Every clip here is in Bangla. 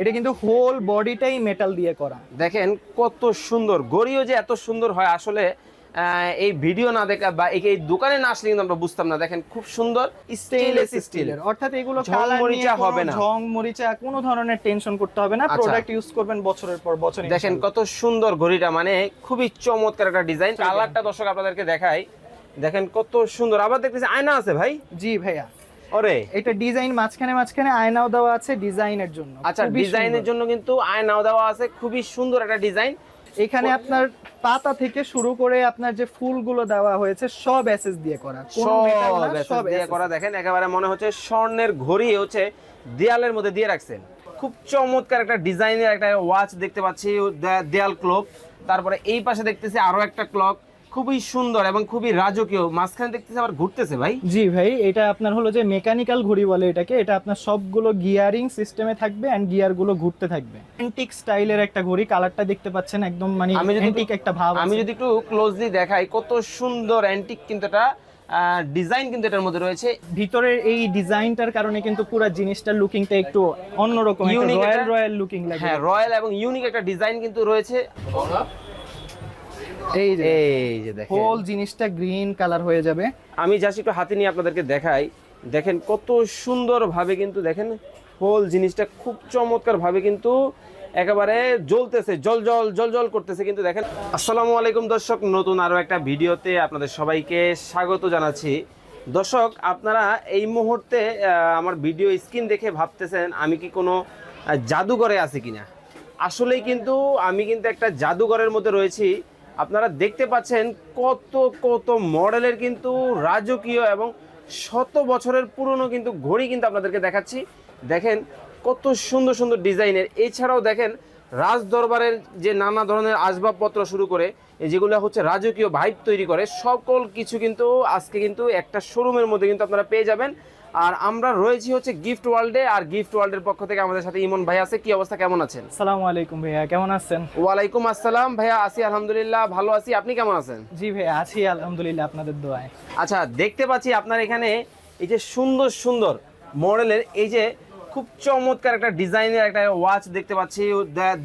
এটা কিন্তু হোল বডিটাই মেটাল দিয়ে করা। দেখেন কত সুন্দর গড়িও যে এত সুন্দর হয় আসলে এই ভিডিও না দেখা বা এই দোকানে না আসলে কিন্তু আমরা বুঝতাম না। দেখেন খুব সুন্দর স্টেইনলেস স্টিল স্টিলের অর্থাৎ এগুলো কালার মরিচা হবে না। ঝং মরিচা কোনো ধরনের টেনশন করতে হবে না। আচ্ছা। প্রোডাক্ট ইউজ করবেন বছরের পর বছর দেখেন কত সুন্দর ঘড়িটা মানে খুবই চমৎকার একটা ডিজাইন কালারটা দর্শক আপনাদেরকে দেখাই। দেখেন কত সুন্দর। আবার দেখতেছি আয়না আছে ভাই। জি ভাইয়া। ওরে। এটা ডিজাইন মাঝখানে মাঝখানে আয়নাও দেওয়া আছে ডিজাইনের জন্য। আচ্ছা ডিজাইনের জন্য কিন্তু আয়নাও দেওয়া আছে খুবই সুন্দর একটা ডিজাইন। এখানে আপনার পাতা থেকে শুরু করে আপনার যে ফুলগুলো দেওয়া হয়েছে সব এসএস দিয়ে করা। সব দিয়ে করা দেখেন একেবারে মনে হচ্ছে স্বর্ণের ঘড়ি হচ্ছে দেয়ালের মধ্যে দিয়ে রাখছেন। খুব চমৎকার একটা ডিজাইনের একটা ওয়াচ দেখতে পাচ্ছি দেয়াল ক্লক তারপরে এই পাশে দেখতেছি আরও একটা ক্লক খুবই সুন্দর এবং খুবই রাজকীয়। মাঝখানে দেখতেছি আবার ঘুরতেছে ভাই। জি ভাই এটা আপনার হলো যে মেকানিক্যাল ঘড়ি বলে এটাকে। এটা আপনার সবগুলো গিয়ারিং সিস্টেমে থাকবে এন্ড গিয়ারগুলো ঘুরতে থাকবে। অ্যান্টিক স্টাইলের একটা ঘড়ি কালারটা দেখতে পাচ্ছেন একদম মানে আমি যদি অ্যান্টিক একটা ভাব আমি যদি একটু ক্লোজলি দেখাই কত সুন্দর অ্যান্টিক কিন্তু এটা ডিজাইন কিন্তু এটার মধ্যে রয়েছে। ভিতরের এই ডিজাইনটার কারণে কিন্তু পুরো জিনিসটার লুকিংটা একটু অন্যরকম রয়্যাল রয়্যাল লুকিং লাগে। হ্যাঁ রয়্যাল এবং ইউনিক একটা ডিজাইন কিন্তু রয়েছে। এই যে এই যে দেখেন। হোল জিনিসটা গ্রিন কালার হয়ে যাবে। আমি জাস্ট একটু হাতে নিয়ে আপনাদেরকে দেখাই। দেখেন কত সুন্দরভাবে কিন্তু দেখেন হোল জিনিসটা খুব চমৎকার ভাবে কিন্তু একেবারে জ্বলতেছে জল জল জল জল করতেছে কিন্তু দেখেন। আসসালামু আলাইকুম দর্শক নতুন আরও একটা ভিডিওতে আপনাদের সবাইকে স্বাগত জানাচ্ছি। দর্শক আপনারা এই মুহূর্তে আমার ভিডিও স্ক্রিন দেখে ভাবতেছেন আমি কি কোনো জাদুঘরে আছি কিনা? আসলেই কিন্তু আমি কিন্তু একটা জাদুঘরের মধ্যে রয়েছি। আপনারা দেখতে পাচ্ছেন কত কত মডেলের কিন্তু রাজকীয় এবং শত বছরের পুরনো কিন্তু ঘড়ি কিন্তু আপনাদেরকে দেখাচ্ছি। দেখেন কত সুন্দর সুন্দর ডিজাইনের। এছাড়াও দেখেন রাজ দরবারের যে নানা ধরনের আসবাবপত্র শুরু করে যেগুলো হচ্ছে রাজকীয় ভাইব তৈরি করে, সকল কিছু কিন্তু আজকে কিন্তু একটা শোরুমের মধ্যে কিন্তু আপনারা পেয়ে যাবেন। আর আমরা রয়েছি হচ্ছে গিফট ওয়ার্ল্ডে আর গিফট ওয়ার্ল্ডের পক্ষ থেকে আমাদের সাথে ইমন ভাই আছে। কি অবস্থা? কেমন আছেন? আসসালামু আলাইকুম ভাইয়া কেমন আছেন? ওয়ালাইকুম আসসালাম ভাইয়া আছি আলহামদুলিল্লাহ ভালো আছি। আপনি কেমন আছেন? জি ভাইয়া আছি আলহামদুলিল্লাহ আপনাদের দোয়ায়। আচ্ছা দেখতে পাচ্ছি আপনার এখানে এই যে সুন্দর সুন্দর মডেলের এই যে খুব চমৎকার একটা ডিজাইনের একটা ওয়াচ দেখতে পাচ্ছি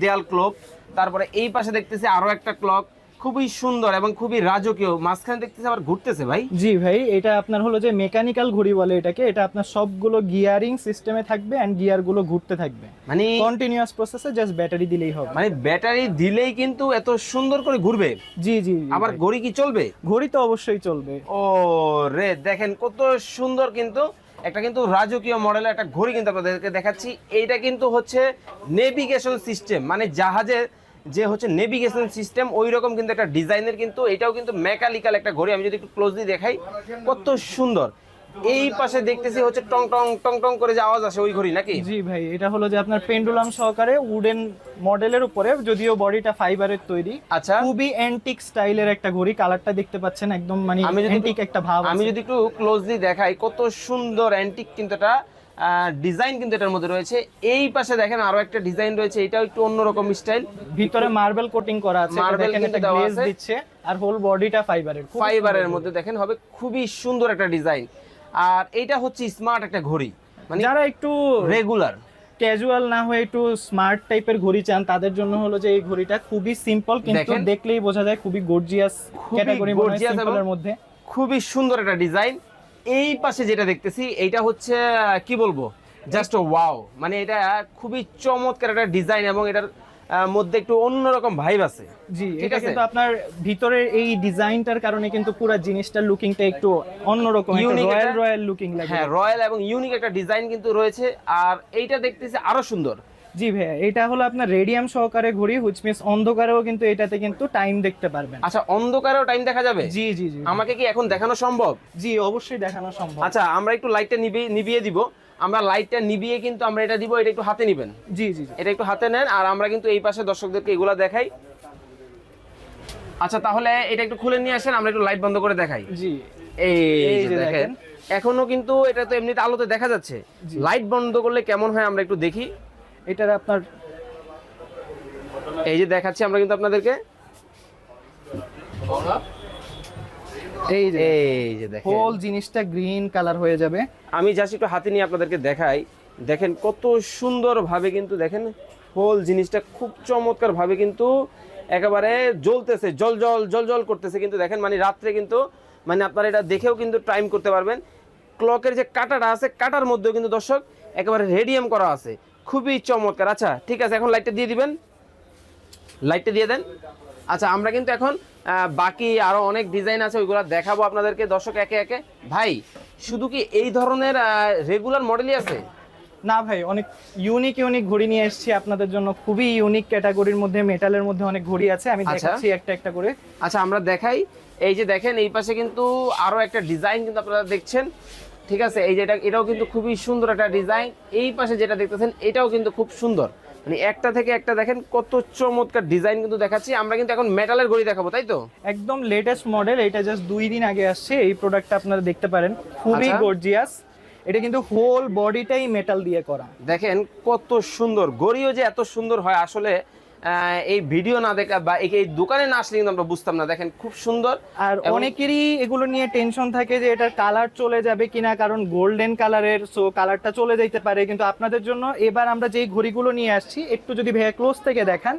দেয়াল ক্লক তারপরে এই পাশে দেখতেছি আরও একটা ক্লক খুবই সুন্দর এবং খুবই রাজকীয়। মাঝখানে দেখতেছি আবার ঘুরতেছে ভাই। জি ভাই এটা আপনার হলো যে মেকানিক্যাল ঘড়ি বলে এটাকে। এটা আপনার সবগুলো গিয়ারিং সিস্টেমে থাকবে এন্ড গিয়ারগুলো ঘুরতে থাকবে। মানে কন্টিনিউয়াস প্রসেসে জাস্ট ব্যাটারি দিলেই হবে। মানে ব্যাটারি দিলেই কিন্তু এত সুন্দর করে ঘুরবে? জি জি আবার ঘড়ি কি চলবে? ঘড়ি তো অবশ্যই চলবে। ও রে দেখেন কত সুন্দর কিন্তু একটা কিন্তু রাজকীয় মডেলের একটা ঘড়ি কিন্তু আপনাদেরকে দেখাচ্ছি। এইটা কিন্তু হচ্ছে নেভিগেশন সিস্টেম মানে জাহাজের যে হচ্ছে নেভিগেশন সিস্টেম ওই রকম কিন্তু একটা ডিজাইনের কিন্তু এটাও কিন্তু মেকানিক্যাল একটা ঘড়ি। আমি যদি একটু ক্লোজলি দেখাই কত সুন্দর। এই পাশে দেখতেছি হচ্ছে টং টং টং টং করে যে আওয়াজ আসে ওই ঘড়ি নাকি? জি ভাই এটা হলো যে আপনার পেন্ডুলাম সহকারে উডেন মডেলের উপরে যদিও বডিটা ফাইবারের তৈরি আচ্ছা। খুবই অ্যান্টিক স্টাইলের একটা ঘড়ি কালারটা দেখতে পাচ্ছেন একদম মানে আমি যদি অ্যান্টিক একটা ভাব আমি যদি একটু ক্লোজলি দেখাই কত সুন্দর অ্যান্টিক কিন্তু এটা। ডিজাইন কিন্তু এটার মধ্যে রয়েছে। এই পাশে দেখেন আরও একটা ডিজাইন রয়েছে এটাও একটু অন্যরকম স্টাইল ভিতরে মার্বেল কোটিং করা আছে দেখেন কিন্তু দেওয়া আছে। দিচ্ছে আর হোল বডিটা ফাইবারের ফাইবারের মধ্যে দেখেন হবে খুবই সুন্দর একটা ডিজাইন আর এটা হচ্ছে স্মার্ট একটা ঘড়ি। মানে যারা একটু রেগুলার ক্যাজুয়াল না হয়ে একটু স্মার্ট টাইপের ঘড়ি চান তাদের জন্য হলো যে এই ঘড়িটা খুবই সিম্পল কিন্তু দেখলেই বোঝা যায় খুবই গর্জিয়াস ক্যাটাগরি সিম্পলের মধ্যে। খুবই সুন্দর একটা ডিজাইন এই পাশে যেটা দেখতেছি এইটা হচ্ছে কি বলব? জাস্ট ওয়াও মানে এটা খুবই চমৎকার একটা ডিজাইন এবং এটার মধ্যে একটু অন্যরকম ভাইব আছে। জি এটা কিন্তু আপনার ভিতরের এই ডিজাইনটার কারণে কিন্তু পুরো জিনিসটার লুকিংটা একটু অন্যরকম রয়্যাল রয়্যাল লুকিং লাগে। হ্যাঁ রয়্যাল এবং ইউনিক একটা ডিজাইন কিন্তু রয়েছে। আর এইটা দেখতেছি আরও সুন্দর। জি ভাইয়া এটা হলো আপনার রেডিয়াম সহকারে ঘড়ি হুইচ মিনস অন্ধকারেও কিন্তু এটাতে কিন্তু টাইম দেখতে পারবেন। আচ্ছা অন্ধকারেও টাইম দেখা যাবে? জি জি জি। আমাকে কি এখন দেখানো সম্ভব? জি অবশ্যই দেখানো সম্ভব। আচ্ছা আমরা একটু লাইটটা নিভিয়ে নিভিয়ে দিব। আমরা লাইটটা নিভিয়ে কিন্তু আমরা এটা দিব এটা একটু হাতে নিবেন। জি জি এটা একটু হাতে নেন আর আমরা কিন্তু এই পাশে দর্শকদেরকে এগুলা দেখাই। আচ্ছা তাহলে এটা একটু খুলে নিয়ে আসেন আমরা একটু লাইট বন্ধ করে দেখাই। জি। এই যে দেখেন। এখনও কিন্তু এটা তো এমনিতে আলোতে দেখা যাচ্ছে। লাইট বন্ধ করলে কেমন হয় আমরা একটু দেখি। এটার আপনার এই যে দেখাচ্ছি আমরা কিন্তু আপনাদেরকে। এই যে এই যে দেখেন। হোল জিনিসটা গ্রিন কালার হয়ে যাবে। আমি জাস্ট একটু হাতে নিয়ে আপনাদেরকে দেখাই। দেখেন কত সুন্দরভাবে কিন্তু দেখেন হোল জিনিসটা খুব চমৎকারভাবে কিন্তু একেবারে জ্বলতেছে জল জল জল জল করতেছে। কিন্তু দেখেন মানে রাত্রে কিন্তু মানে আপনারা এটা দেখেও কিন্তু টাইম করতে পারবেন। ক্লকের যে কাটাটা আছে কাটার মধ্যেও কিন্তু দর্শক একেবারে রেডিয়াম করা আছে। খুবই চমৎকার। আচ্ছা ঠিক আছে এখন লাইটটা দিয়ে দিবেন। লাইটটা দিয়ে দেন। আচ্ছা আমরা কিন্তু এখন বাকি আরও অনেক ডিজাইন আছে ওইগুলো দেখাবো আপনাদেরকে দর্শক একে একে। ভাই শুধু কি এই ধরনের রেগুলার মডেলই আছে? না ভাই অনেক ইউনিক ইউনিক ঘড়ি নিয়ে এসেছি আপনাদের জন্য। খুবই ইউনিক ক্যাটাগরির মধ্যে মেটালের মধ্যে অনেক ঘড়ি আছে। আমি আচ্ছা। দেখাচ্ছি একটা একটা করে। আচ্ছা আমরা দেখাই। এই যে দেখেন এই পাশে কিন্তু আরও একটা ডিজাইন কিন্তু আপনারা দেখছেন। ঠিক আছে? এই যেটা এটাও কিন্তু খুবই সুন্দর একটা ডিজাইন। এই পাশে যেটা দেখতেছেন এটাও কিন্তু খুব সুন্দর। মানে একটা থেকে একটা দেখেন কত চমৎকার ডিজাইন কিন্তু দেখাচ্ছি। আমরা কিন্তু এখন মেটালের ঘড়ি দেখাবো তাই তো? একদম লেটেস্ট মডেল এটা জাস্ট দুই দিন আগে আসছে। এই প্রোডাক্টটা আপনারা দেখতে পারেন। খুবই আচ্ছা। গর্জিয়াস এটা কিন্তু হোল বডিটাই মেটাল দিয়ে করা। দেখেন কত সুন্দর। গড়িও যে এত সুন্দর হয় আসলে এই ভিডিও না দেখা বা এই দোকানে না আসলে কিন্তু আমরা বুঝতাম না। দেখেন খুব সুন্দর। আর অনেকেরই এগুলো নিয়ে টেনশন থাকে যে এটার কালার চলে যাবে কিনা কারণ গোল্ডেন কালারের সো কালারটা চলে যাইতে পারে। কিন্তু আপনাদের জন্য এবার আমরা যেই ঘড়িগুলো নিয়ে আসছি একটু যদি ভাইয়া ক্লোজ থেকে দেখান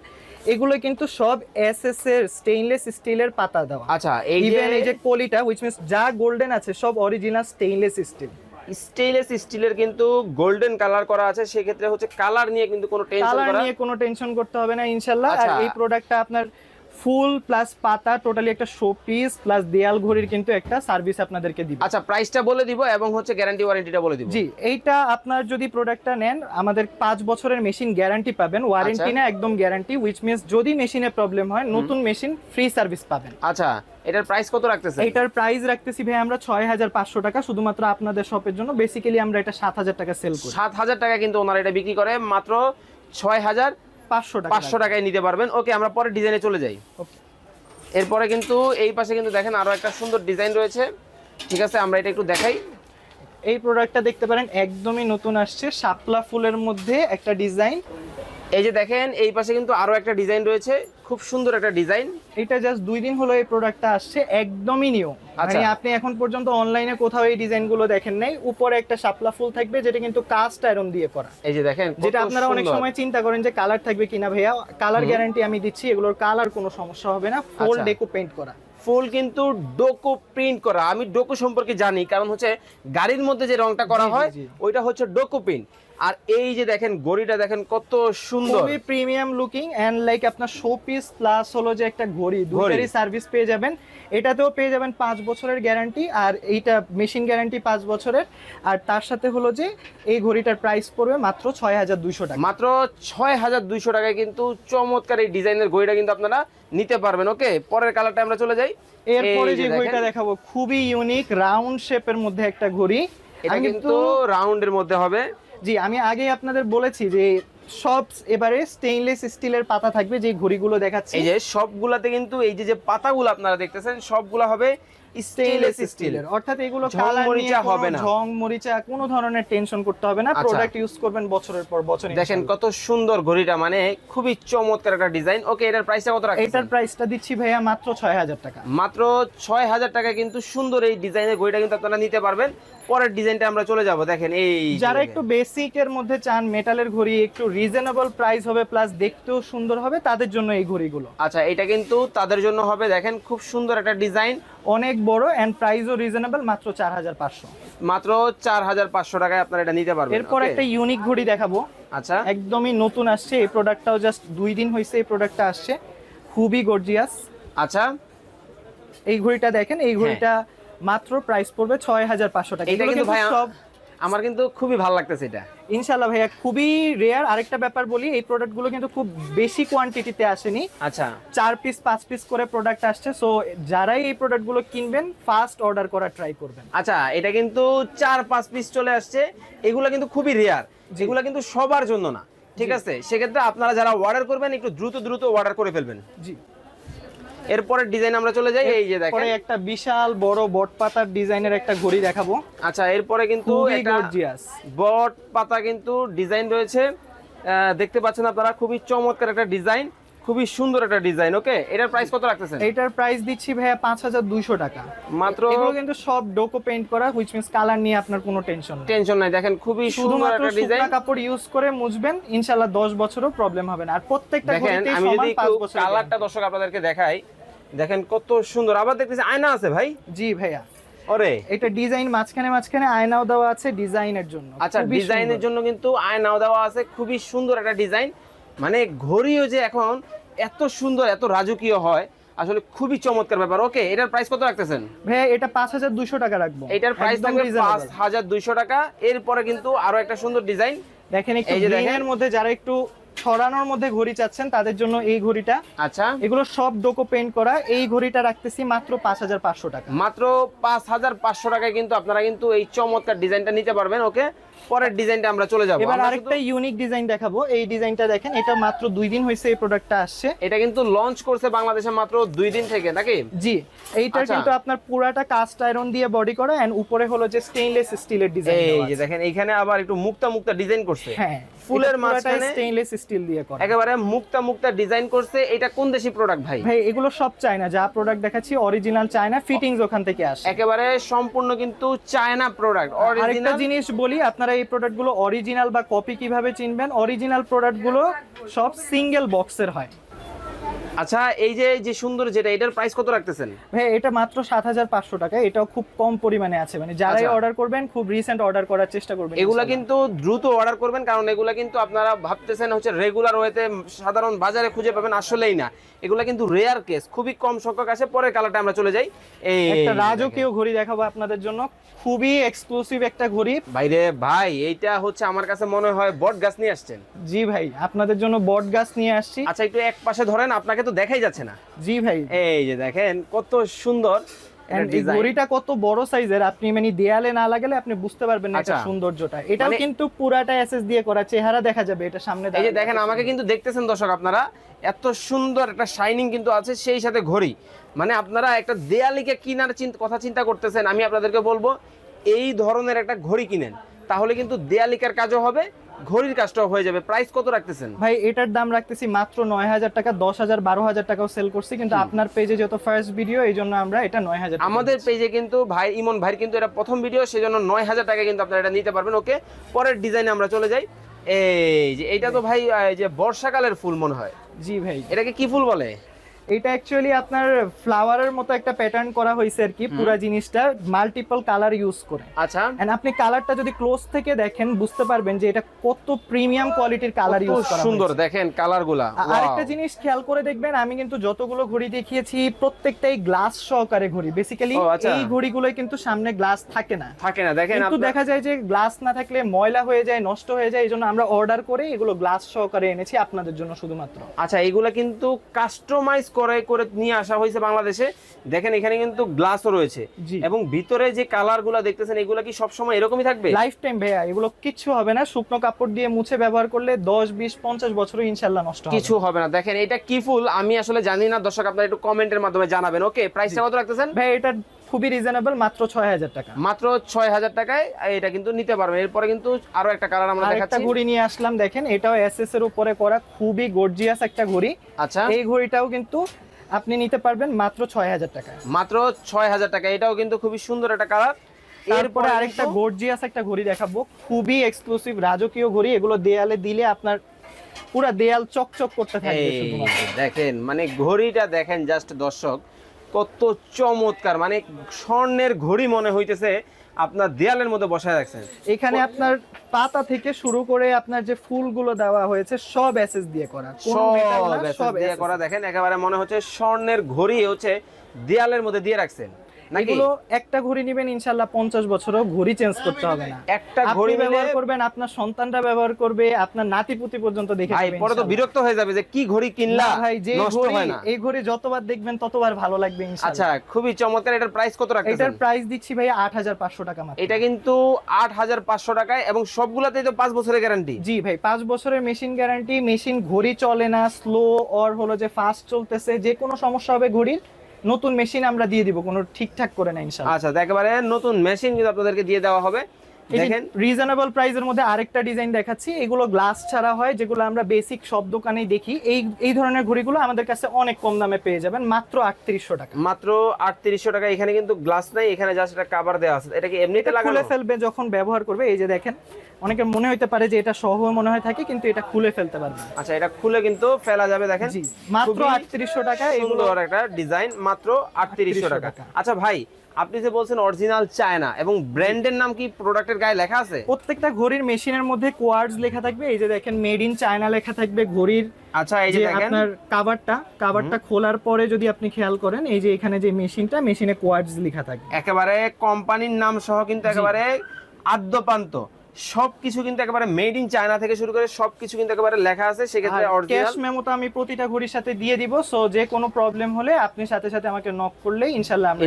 এগুলো কিন্তু সব এস এস এর স্টেইনলেস স্টিলের পাতা দেওয়া। আচ্ছা এই যে এই যে পলিটা উইচ মিনস যা গোল্ডেন আছে সব অরিজিনাল স্টেইনলেস স্টিল স্টেইনলেস স্টিলের কিন্তু গোল্ডেন কালার করা আছে সেক্ষেত্রে হচ্ছে কালার নিয়ে কিন্তু কোনো টেনশন কালার করা নিয়ে কোনো টেনশন করতে হবে না ইনশাল্লাহ আর আচ্ছা। এই প্রোডাক্টটা আপনার ফুল প্লাস পাতা টোটালি একটা শো পিস প্লাস দেয়াল ঘড়ির কিন্তু একটা সার্ভিস আপনাদেরকে দিবে। আচ্ছা প্রাইসটা বলে দিব এবং হচ্ছে গ্যারান্টি ওয়ারেন্টিটা বলে দিব। জি এইটা আপনার যদি প্রোডাক্টটা নেন আমাদের পাঁচ বছরের মেশিন গ্যারান্টি পাবেন ওয়ারেন্টি আচ্ছা। না একদম গ্যারান্টি উইচ মিনস যদি মেশিনে প্রবলেম হয় নতুন মেশিন ফ্রি সার্ভিস পাবেন। আচ্ছা এটার প্রাইস কত রাখতেছে এটার প্রাইস রাখতেছি ভাই আমরা ছয় হাজার পাঁচশো টাকা শুধুমাত্র আপনাদের শপের জন্য। বেসিক্যালি আমরা এটা সাত হাজার টাকা সেল করি। সাত হাজার টাকা কিন্তু ওনারা এটা বিক্রি করে মাত্র ছয় হাজার পাঁচশো টাকা পাঁচশো টাকায় নিতে পারবেন। ওকে আমরা পরে ডিজাইনে চলে যাই. এরপরে কিন্তু এই পাশে কিন্তু দেখেন আরও একটা সুন্দর ডিজাইন রয়েছে। ঠিক আছে আমরা এটা একটু দেখাই। এই প্রোডাক্টটা দেখতে পারেন একদমই নতুন আসছে শাপলা ফুলের মধ্যে একটা ডিজাইন। এই যে দেখেন এই পাশে কিন্তু আরও একটা ডিজাইন রয়েছে। খুব সুন্দর একটা ডিজাইন। এটা জাস্ট দুই দিন হলো এই প্রোডাক্টটা আসছে একদমই নিউ আচ্ছা। মানে আপনি এখন পর্যন্ত অনলাইনে কোথাও এই ডিজাইনগুলো দেখেন নাই। উপরে একটা শাপলা ফুল থাকবে যেটা কিন্তু কাস্ট আয়রন দিয়ে করা। এই যে দেখেন যেটা আপনারা অনেক সময় চিন্তা করেন যে কালার থাকবে কিনা ভাইয়া। কালার গ্যারান্টি আমি দিচ্ছি এগুলোর কালার কোনো সমস্যা হবে না। ফুল। ডেকো পেইন্ট করা। ফুল কিন্তু ডোকো প্রিন্ট করা। আমি ডোকো সম্পর্কে জানি কারণ হচ্ছে গাড়ির মধ্যে যে রংটা করা হয় ওইটা হচ্ছে ডোকো প্রিন্ট আর এই যে দেখেন গড়িটা দেখেন কত সুন্দর। খুবই প্রিমিয়াম লুকিং এন্ড লাইক আপনার শো পিস প্লাস হলো যে একটা ঘড়ি দুটারই সার্ভিস পেয়ে যাবেন। এটাতেও পেয়ে যাবেন পাঁচ বছরের গ্যারান্টি আর এইটা মেশিন গ্যারান্টি পাঁচ বছরের। আর তার সাথে হলো যে এই ঘড়িটার প্রাইস পড়বে মাত্র ছয় হাজার দুইশো টাকা। মাত্র ছয় হাজার দুইশো টাকায় কিন্তু চমৎকার এই ডিজাইনের ঘড়িটা কিন্তু আপনারা নিতে পারবেন ওকে? পরের কালারটা আমরা চলে যাই। এরপরে যে ঘড়িটা দেখাবো খুবই ইউনিক রাউন্ড শেপের মধ্যে একটা ঘড়ি। এটা কিন্তু রাউন্ডের মধ্যে হবে। জি আমি আগে আপনাদের বলেছি যে সব এবারে স্টেইনলেস স্টিলের পাতা থাকবে যে ঘড়িগুলো দেখাচ্ছি। এই যে সবগুলাতে কিন্তু এই যে যে পাতাগুলো আপনারা দেখতেছেন সবগুলা হবে স্টেইনলেস স্টিলের অর্থাৎ এগুলো কালার মরিচা হবে না। ঝং মরিচা কোনো ধরনের টেনশন করতে হবে না। আচ্ছা। প্রোডাক্ট ইউজ করবেন বছরের পর বছর দেখেন কত সুন্দর ঘড়িটা মানে খুবই চমৎকার একটা ডিজাইন ওকে এটার প্রাইসটা কত রাখছেন এটার প্রাইসটা দিচ্ছি ভাইয়া মাত্র ছয় হাজার টাকা। মাত্র ছয় হাজার টাকা কিন্তু সুন্দর এই ডিজাইনের ঘড়িটা কিন্তু আপনারা নিতে পারবেন। পরের ডিজাইনটা আমরা চলে যাব দেখেন এই যারা একটু বেসিক এর মধ্যে চান মেটালের ঘড়ি একটু রিজনেবল প্রাইস হবে প্লাস দেখতেও সুন্দর হবে তাদের জন্য এই ঘড়িগুলো। আচ্ছা এটা কিন্তু তাদের জন্য হবে দেখেন খুব সুন্দর একটা ডিজাইন। অনেক বড় এন্ড প্রাইসও রিজনেবল মাত্র চার হাজার পাঁচশো। মাত্র চার হাজার পাঁচশো টাকায় আপনারা এটা নিতে পারবেন এরপর একটা ইউনিক ঘড়ি দেখাবো। আচ্ছা। একদমই নতুন আসছে এই প্রোডাক্টটাও জাস্ট দুই দিন হয়েছে এই প্রোডাক্টটা আসছে। খুবই গর্জিয়াস আচ্ছা। এই ঘড়িটা দেখেন এই ঘড়িটা মাত্র প্রাইস পড়বে ছয় হাজার পাঁচশো টাকা। এটা কিন্তু কিন্তু ভাই সব আমার কিন্তু খুবই ভালো লাগতেছে এটা। ইনশাল্লাহ ভাইয়া খুবই রেয়ার আরেকটা ব্যাপার বলি এই প্রোডাক্টগুলো কিন্তু খুব বেশি কোয়ান্টিটিতে আসেনি। আচ্ছা। চার পিস পাঁচ পিস করে প্রোডাক্ট আসছে সো যারাই এই প্রোডাক্টগুলো কিনবেন ফার্স্ট অর্ডার করা ট্রাই করবেন। আচ্ছা এটা কিন্তু চার পাঁচ পিস চলে আসছে এগুলো কিন্তু খুবই রেয়ার যেগুলো কিন্তু সবার জন্য না ঠিক আছে? সেক্ষেত্রে আপনারা যারা অর্ডার করবেন একটু দ্রুত দ্রুত অর্ডার করে ফেলবেন। জি। এরপরের ডিজাইন আমরা চলে যাই এই যে দেখেন। পরে একটা বিশাল বড় বট পাতার ডিজাইনের একটা ঘড়ি দেখাবো। আচ্ছা এরপরে কিন্তু বট পাতা কিন্তু ডিজাইন রয়েছে। আহ, দেখতে পাচ্ছেন আপনারা খুবই চমৎকার একটা ডিজাইন খুবই সুন্দর একটা ডিজাইন ওকে এটার প্রাইস কত রাখতেছেন? এইটার প্রাইস দিচ্ছি ভাইয়া পাঁচ হাজার দুইশো টাকা। মাত্র এগুলো কিন্তু সব ডোকো পেইন্ট করা হুইচ মিন্স কালার নিয়ে আপনার কোনো টেনশন টেনশন নাই দেখেন খুবই সুন্দর শুধুমাত্র একটা ডিজাইন শুকনা কাপড় ইউজ করে মুছবেন ইনশাল্লাহ দশ বছরও প্রবলেম হবে না। আর প্রত্যেকটা দেখেন আমি যদি কালারটা দর্শক আপনাদেরকে দেখাই দেখেন কত সুন্দর। আবার দেখতেছি আয়না আছে ভাই? জি ভাইয়া। ওরে। এটা ডিজাইন মাঝখানে মাঝখানে আয়নাও দেওয়া আছে ডিজাইনের জন্য। আচ্ছা ডিজাইনের জন্য কিন্তু আয়নাও দেওয়া আছে খুবই সুন্দর একটা ডিজাইন মানে ঘড়িও যে এখন এত সুন্দর এত রাজকীয় হয় আসলে খুবই চমৎকার ব্যাপার। ওকে এটার প্রাইস কত রাখতেছেন? ভাইয়া এটা পাঁচ হাজার দুইশো টাকা রাখব। এটার প্রাইস থাকবে reasonable। পাঁচ হাজার দুইশো টাকা। এরপরে কিন্তু আরও একটা সুন্দর ডিজাইন দেখেন একটু। গ্রিনের মধ্যে যারা একটু ছড়ানোর মধ্যে ঘড়ি চাচ্ছেন তাদের জন্য এই ঘড়িটা। আচ্ছা। এগুলো সব ডোকো পেইন্ট করা। এই ঘড়িটা রাখতেছি মাত্র পাঁচ হাজার পাঁচশো টাকা। মাত্র পাঁচ হাজার পাঁচশো টাকায় কিন্তু আপনারা কিন্তু এই চমৎকার ডিজাইনটা নিতে পারবেন ওকে পরের ডিজাইনটা আমরা চলে যাব। এবার আরেকটা ইউনিক ডিজাইন দেখাবো। এই ডিজাইনটা দেখেন এটা মাত্র দুই দিন হয়েছে এই প্রোডাক্টটা আসছে। এটা কিন্তু লঞ্চ করছে বাংলাদেশে মাত্র দুই দিন থেকে নাকি? জি এইটার আচ্ছা। কিন্তু আপনার পুরাটা কাস্ট আয়রন দিয়ে বডি করা এন্ড উপরে হলো যে স্টেইনলেস স্টিলের ডিজাইন এই যে দেখেন এইখানে আবার একটু মুক্তা মুক্তা ডিজাইন করছে। হ্যাঁ ফুলের মাঝখানে স্টেইনলেস স্টিল দিয়ে করা। একেবারে মুক্তা মুক্তা ডিজাইন করছে। এটা কোন দেশি প্রোডাক্ট ভাই? ভাই এগুলো সব চায়না। যা প্রোডাক্ট দেখাচ্ছি অরিজিনাল চায়না ফিটিংস ওখান থেকে আসে। একেবারে সম্পূর্ণ কিন্তু চায়না প্রোডাক্ট অরিজিনাল জিনিস বলি আপনারা এই প্রোডাক্টগুলো অরিজিনাল বা কপি কীভাবে চিনবেন? অরিজিনাল প্রোডাক্টগুলো সব সিঙ্গেল বক্সের হয়। আচ্ছা এই যে যে সুন্দর যেটা এটার প্রাইস কত রাখতেছেন? ভাই এটা মাত্র সাত হাজার পাঁচশো টাকা এটাও খুব কম পরিমাণে আছে। মানে যারাই আচ্ছা। অর্ডার করবেন খুব রিসেন্ট অর্ডার করার চেষ্টা করবেন এগুলা কিন্তু দ্রুত অর্ডার করবেন কারণ এগুলা কিন্তু আপনারা ভাবতেছেন হচ্ছে রেগুলার ওয়েতে সাধারণ বাজারে খুঁজে পাবেন আসলেই না। এগুলা কিন্তু রেয়ার কেস খুবই কম সংখ্যক আসে পরের কালারটা আমরা চলে যাই। এই একটা রাজকীয় ঘড়ি দেখাবো আপনাদের জন্য খুবই এক্সক্লুসিভ একটা ঘড়ি। বাইরে ভাই এইটা হচ্ছে আমার কাছে মনে হয় বট গাছ নিয়ে আসছেন। জি ভাই আপনাদের জন্য বট গাছ নিয়ে আসছি। আচ্ছা একটু এক পাশে ধরেন আপনাকে তো দেখাই যাচ্ছে না। জি ভাই। এই যে দেখেন কত সুন্দর। এই ঘড়িটা কত বড় সাইজের আপনি মানে দেয়ালে না লাগালে আপনি বুঝতে পারবেন না এটা আচ্ছা। সৌন্দর্যটা। এটাও মানে- কিন্তু পুরাটা এসএস দিয়ে করা চেহারা দেখা যাবে এটা সামনে এই যে দেখেন আমাকে কিন্তু দেখতেছেন দর্শক আপনারা এত সুন্দর একটা শাইনিং কিন্তু আছে সেই সাথে ঘড়ি। মানে আপনারা একটা দেয়ালিকে কিনার চিন্তা কথা চিন্তা করতেছেন আমি আপনাদেরকে বলব এই ধরনের একটা ঘড়ি কিনেন তাহলে কিন্তু দেয়ালিকার কাজও হবে ঘড়ির কাজটাও হয়ে যাবে। প্রাইস কত রাখতেছেন? ভাই এটার দাম রাখতেছি মাত্র নয় হাজার টাকা দশ হাজার বারো হাজার টাকাও সেল করছি কিন্তু আপনার পেজে যত ফার্স্ট ভিডিও এই জন্য আমরা এটা নয় হাজার আমাদের পেজে কিন্তু ভাই ইমন ভাইয়ের কিন্তু এটা প্রথম ভিডিও সেই জন্য নয় হাজার টাকা কিন্তু আপনারা এটা নিতে পারবেন ওকে পরের ডিজাইনে আমরা চলে যাই। এই যে এইটা তো ভাই যে বর্ষাকালের ফুল মনে হয়। জি ভাই। এটাকে কি ফুল বলে? এটা অ্যাকচুয়ালি আপনার ফ্লাওয়ারের মতো একটা প্যাটার্ন করা হয়েছে আর কি পুরা জিনিসটা মাল্টিপল কালার ইউজ করে। আচ্ছা। এন্ড আপনি কালারটা যদি ক্লোজ থেকে দেখেন বুঝতে পারবেন যে এটা কত প্রিমিয়াম কোয়ালিটির কালার ইউজ করা সুন্দর দেখেন কালারগুলা আরেকটা জিনিস খেয়াল করে দেখবেন আমি কিন্তু যতগুলো ঘড়ি দেখিয়েছি প্রত্যেকটাই গ্লাস সহকারে ঘড়ি। বেসিক্যালি আচ্ছা। এই ঘড়িগুলোই কিন্তু সামনে গ্লাস থাকে না। থাকে না দেখেন কিন্তু দেখা যায় যে গ্লাস না থাকলে ময়লা হয়ে যায় নষ্ট হয়ে যায় এই জন্য আমরা অর্ডার করে এগুলো গ্লাস সহকারে এনেছি আপনাদের জন্য শুধুমাত্র। আচ্ছা এগুলা কিন্তু কাস্টমাইজ করে করে নিয়ে আসা হয়েছে বাংলাদেশে। দেখেন এখানে কিন্তু গ্লাসও রয়েছে। এবং ভিতরে যে কালারগুলো দেখতেছেন এগুলো কি সবসময় এরকমই থাকবে? লাইফ টাইম ভাইয়া এগুলো কিছু হবে না। শুকনো কাপড় দিয়ে মুছে ব্যবহার করলে দশ বিশ পঞ্চাশ বছর ইনশাল্লাহ নষ্ট হবে। কিছু হবে না। দেখেন এটা কি ফুল? আমি আসলে জানি না। দর্শক আপনারা একটু কমেন্টের মাধ্যমে জানাবেন। ওকে প্রাইসটা কত রাখতেছেন? ভাই এটা খুবই রিজনেবল মাত্র ছয় হাজার টাকা। মাত্র ছয় হাজার টাকায় এটা কিন্তু নিতে পারবেন। এরপরে কিন্তু আরও একটা কালার আমরা দেখাচ্ছি। ঘড়ি নিয়ে আসলাম দেখেন এটাও এসএস এর উপরে করা খুবই গর্জিয়াস একটা ঘড়ি। আচ্ছা। এই ঘড়িটাও কিন্তু আপনি নিতে পারবেন মাত্র ছয় হাজার টাকা মাত্র ছয় হাজার টাকা এটাও কিন্তু খুবই সুন্দর একটা কালার এরপরে আরেকটা গর্জিয়াস একটা ঘড়ি দেখাবো খুবই এক্সক্লুসিভ রাজকীয় ঘড়ি। এগুলো দেয়ালে দিলে আপনার পুরা দেয়াল চকচক করতে থাকবে যে দেখেন মানে ঘড়িটা দেখেন জাস্ট দর্শক কত চমৎকার। মানে স্বর্ণের ঘড়ি মনে হইতেছে আপনার দেয়ালের মধ্যে বসায় রাখছেন। এখানে আপনার পাতা থেকে শুরু করে আপনার যে ফুলগুলো দেওয়া হয়েছে সব অ্যাসেস দিয়ে করা। সব দিয়ে করা। দেখেন একেবারে মনে হচ্ছে স্বর্ণের ঘড়ি হচ্ছে দেয়ালের মধ্যে দিয়ে রাখছেন। এগুলো একটা ঘড়ি নেবেন ইনশাল্লাহ পঞ্চাশ বছরও ঘড়ি চেঞ্জ করতে হবে না। একটা ঘড়ি ব্যবহার করবেন আপনার সন্তানরা ব্যবহার করবে আপনার নাতিপুতি পর্যন্ত দেখে ভাই পরে তো বিরক্ত হয়ে যাবে যে কি ঘড়ি কিনলা ভাই যে ঘড়ি এই ঘড়ি যতবার দেখবেন ততবার ভালো লাগবে আচ্ছা খুবই চমৎকার এটার প্রাইস কত রাখতেছেন? এটার প্রাইস দিচ্ছি ভাই আট হাজার পাঁচশো টাকা মাত্র। এটা কিন্তু আট হাজার পাঁচশো টাকায় এবং সবগুলাতেই তো পাঁচ বছরের গ্যারান্টি জি ভাই পাঁচ বছরের মেশিন গ্যারান্টি মেশিন ঘড়ি চলে না স্লো অর হলো যে ফাস্ট চলতেছে যে কোনো সমস্যা হবে ঘড়ির নতুন মেশিন আমরা দিয়ে দিব কোনো ঠিকঠাক করে না ইনশাল্লাহ আচ্ছা একেবারে নতুন মেশিন কিন্তু আপনাদেরকে দিয়ে দেওয়া হবে। দেখেন। রিজনেবল প্রাইসের মধ্যে আরেকটা ডিজাইন দেখাচ্ছি। এগুলো গ্লাস ছাড়া হয় যেগুলো আমরা বেসিক সব দোকানেই দেখি। এই এই ধরনের ঘড়িগুলো আমাদের কাছে অনেক কম দামে পেয়ে যাবেন মাত্র আটত্রিশশো টাকা। মাত্র আটত্রিশশো টাকা এখানে কিন্তু গ্লাস নাই এখানে জাস্ট একটা কাভার দেওয়া আছে। এটা কি এমনিতে লাগানো? খুলে ফেলবে যখন ব্যবহার করবে এই যে দেখেন অনেকে মনে হতে পারে যে এটা সহ মনে হয় থাকে কিন্তু এটা খুলে ফেলতে পারবে আচ্ছা এটা খুলে কিন্তু ফেলা যাবে দেখেন। মাত্র খুবই আটত্রিশশো টাকা এগুলো সুন্দর একটা ডিজাইন মাত্র আটত্রিশশো 3800 টাকা। আচ্ছা ভাই আপনি যে বলছেন অরিজিনাল চায়না এবং ব্র্যান্ডের নাম কি প্রোডাক্টের গায়ে লেখা আছে? প্রত্যেকটা ঘড়ির মেশিনের মধ্যে কোয়ার্ডস লেখা থাকবে এই যে দেখেন মেড ইন চায়না লেখা থাকবে ঘড়ির আচ্ছা এই যে যে দেখেন। আপনার কাভারটা কাভারটা খোলার পরে যদি আপনি খেয়াল করেন এই যে এখানে যে মেশিনটা মেশিনে কোয়ার্ডস লেখা থাকে একেবারে কোম্পানির নাম সহ কিন্তু একেবারে আদ্যপান্ত। সবকিছু কিন্তু একেবারে মেড ইন চায়না থেকে শুরু করে সবকিছু কিন্তু একেবারে লেখা আছে সেক্ষেত্রে ক্যাশ মেমো তো আমি প্রতিটা ঘড়ির সাথে দিয়ে দিব সো যে কোনো প্রবলেম হলে আপনি সাথে সাথে আমাকে নক করলে ইনশাআল্লাহ আমরা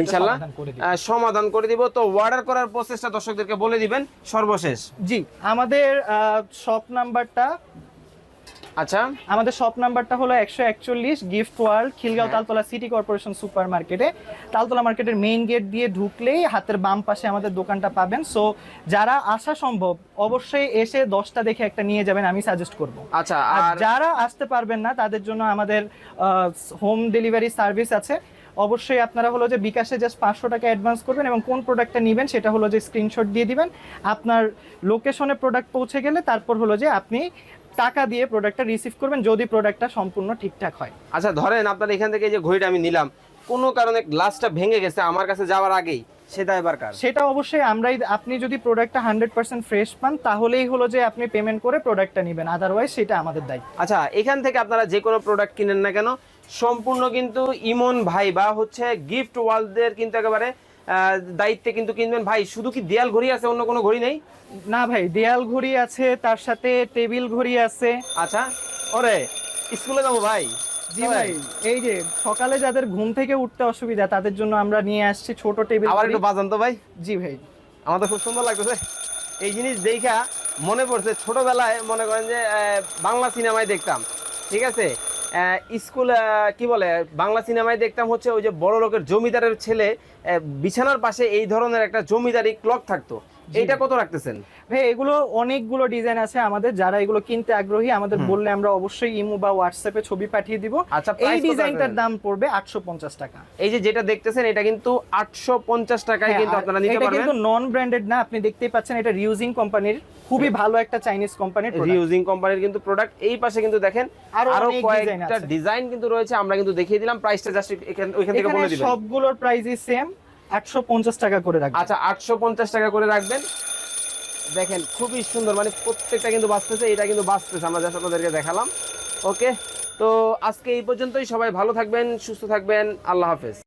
দিব। সমাধান করে দিব। তো অর্ডার করার প্রসেসটা দর্শকদেরকে বলে দিবেন। সর্বশেষ। জি আমাদের শপ নাম্বারটা আচ্ছা। আমাদের শপ নাম্বারটা হলো একশো একচল্লিশ গিফট ওয়ার্ল্ড খিলগাঁও হ্যাঁ। তালতলা সিটি কর্পোরেশন সুপার মার্কেটে তালতলা মার্কেটের মেইন গেট দিয়ে ঢুকলেই হাতের বাম পাশে আমাদের দোকানটা পাবেন। সো যারা আসা সম্ভব অবশ্যই এসে দশটা দেখে একটা নিয়ে যাবেন আমি সাজেস্ট করব। আচ্ছা আর আর যারা আসতে পারবেন না তাদের জন্য আমাদের হোম ডেলিভারি সার্ভিস আছে। অবশ্যই আপনারা হলো যে বিকাশে জাস্ট পাঁচশো টাকা অ্যাডভান্স করবেন এবং কোন প্রোডাক্টটা নেবেন সেটা হলো যে স্ক্রিনশট দিয়ে দিবেন। আপনার লোকেশনে প্রোডাক্ট পৌঁছে গেলে তারপর হলো যে আপনি টাকা দিয়ে প্রোডাক্টটা রিসিভ করবেন যদি প্রোডাক্টটা সম্পূর্ণ ঠিকঠাক হয়। আচ্ছা ধরেন আপনার এখান থেকে যে ঘড়িটা আমি নিলাম কোনো কারণে গ্লাসটা ভেঙে গেছে আমার কাছে যাওয়ার আগেই সেটা এবার কার? সেটা অবশ্যই আমরাই আপনি যদি প্রোডাক্টটা হান্ড্রেড পার্সেন্ট ফ্রেশ পান তাহলেই হলো যে আপনি পেমেন্ট করে প্রোডাক্টটা নেবেন আদারওয়াইজ সেটা আমাদের দায়িত্ব। আচ্ছা এখান থেকে আপনারা যে কোনো প্রোডাক্ট কিনেন না কেন সম্পূর্ণ কিন্তু ইমন ভাই বা হচ্ছে গিফট ওয়ার্ল্ডদের কিন্তু একেবারে দায়িত্বে কিন্তু কিনবেন। ভাই শুধু কি দেয়াল ঘড়ি আছে অন্য কোনো ঘড়ি নেই? না ভাই দেয়াল ঘড়ি আছে তার সাথে টেবিল ঘড়ি আছে। আচ্ছা। ওরে স্কুলে যাব ভাই। জি ভাই এই যে সকালে যাদের ঘুম থেকে উঠতে অসুবিধা তাদের জন্য আমরা নিয়ে আসছি ছোট টেবিল আবার একটু বাজান তো ভাই। জি ভাই। আমার তো খুব সুন্দর লাগতেছে। এই জিনিস দেখা মনে পড়ছে ছোটবেলায় মনে করেন যে বাংলা সিনেমায় দেখতাম। ঠিক আছে? স্কুল আহ, কি বলে বাংলা সিনেমায় দেখতাম হচ্ছে ওই যে বড় লোকের জমিদারের ছেলে বিছানার পাশে এই ধরনের একটা জমিদারি ক্লক থাকতো। এইটা কত রাখতেছেন? ভাই এগুলো অনেকগুলো ডিজাইন আছে আমাদের। যারা এগুলো কিনতে আগ্রহী আমাদের বললে আমরা অবশ্যই ইমো বা হোয়াটসঅ্যাপে ছবি পাঠিয়ে দিব। আচ্ছা, এই ডিজাইনটার দাম পড়বে আটশো পঞ্চাশ টাকা। এই যে যেটা দেখতেছেন এটা কিন্তু আটশো পঞ্চাশ টাকায় হ্যাঁ, কিন্তু আপনারা নিতে এটা পারবেন। কিন্তু নন ব্র্যান্ডেড না আপনি দেখতেই পাচ্ছেন এটা রিউজিং কোম্পানির খুবই ভালো একটা চাইনিজ কোম্পানির রিউজিং কোম্পানির কিন্তু প্রোডাক্ট এই পাশে কিন্তু দেখেন আরও কয়েকটা। ডিজাইন কিন্তু রয়েছে আমরা কিন্তু দেখিয়ে দিলাম। প্রাইসটা জাস্ট এখান ওইখান থেকে বলে দিবেন। সবগুলোর প্রাইসই সেম আটশো পঞ্চাশ টাকা করে রাখবেন। আচ্ছা আটশো পঞ্চাশ টাকা করে রাখবেন। দেখেন, খুবই সুন্দর মানে প্রত্যেকটা কিন্তু বাঁচতেছে, এটা কিন্তু বাঁচতেছে, আমরা জাস্ট আপনাদেরকে দেখালাম। ওকে তো আজকে এই পর্যন্তই, সবাই ভালো থাকবেন, সুস্থ থাকবেন, আল্লাহ হাফেজ।